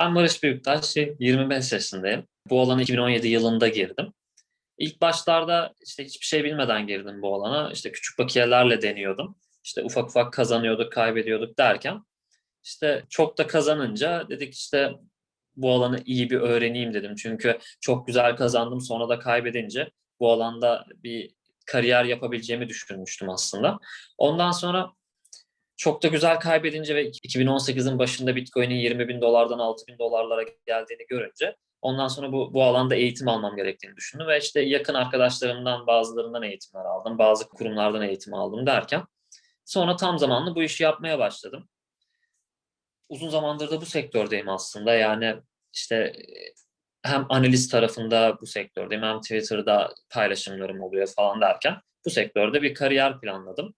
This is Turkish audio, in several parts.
Ben Barış Büyüktaş, 25 yaşındayım. Bu alana 2017 yılında girdim. İlk başlarda işte hiçbir şey bilmeden girdim bu alana. İşte küçük bakiyelerle deniyordum. İşte ufak ufak kazanıyorduk, kaybediyorduk derken işte çok da kazanınca dedik işte bu alanı iyi bir öğreneyim dedim. Çünkü çok güzel kazandım sonra da kaybedince bu alanda bir kariyer yapabileceğimi düşünmüştüm aslında. Ondan sonra çok da güzel kaybedince ve 2018'in başında Bitcoin'in 20 bin dolardan 6 bin dolarlara geldiğini görünce ondan sonra bu, bu alanda eğitim almam gerektiğini düşündüm ve işte yakın arkadaşlarımdan bazılarından eğitimler aldım, bazı kurumlardan eğitim aldım derken sonra tam zamanlı bu işi yapmaya başladım. Uzun zamandır da bu sektördeyim aslında yani işte hem analiz tarafında bu sektördeyim hem Twitter'da paylaşımlarım oluyor falan derken bu sektörde bir kariyer planladım.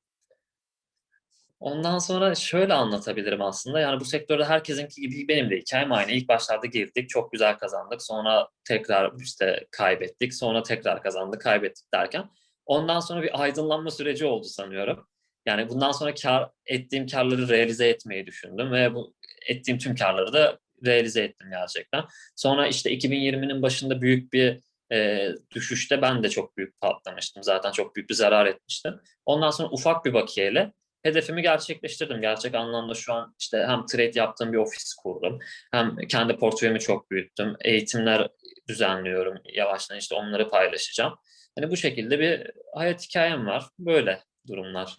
Ondan sonra şöyle anlatabilirim aslında. Yani bu sektörde herkesinki gibi benim de hikayem aynı. İlk başlarda girdik, çok güzel kazandık. Sonra tekrar işte kaybettik. Sonra tekrar kazandık, kaybettik derken. Ondan sonra bir aydınlanma süreci oldu sanıyorum. Yani bundan sonra kar ettiğim karları realize etmeyi düşündüm ve bu ettiğim tüm karları da realize ettim gerçekten. Sonra işte 2020'nin başında büyük bir e, düşüşte ben de çok büyük patlamıştım. Zaten çok büyük bir zarar etmiştim. Ondan sonra ufak bir bakiyeyle hedefimi gerçekleştirdim. Gerçek anlamda şu an işte hem trade yaptığım bir ofis kurdum. Hem kendi portföyümü çok büyüttüm. Eğitimler düzenliyorum. Yavaştan işte onları paylaşacağım. Hani bu şekilde bir hayat hikayem var. Böyle durumlar.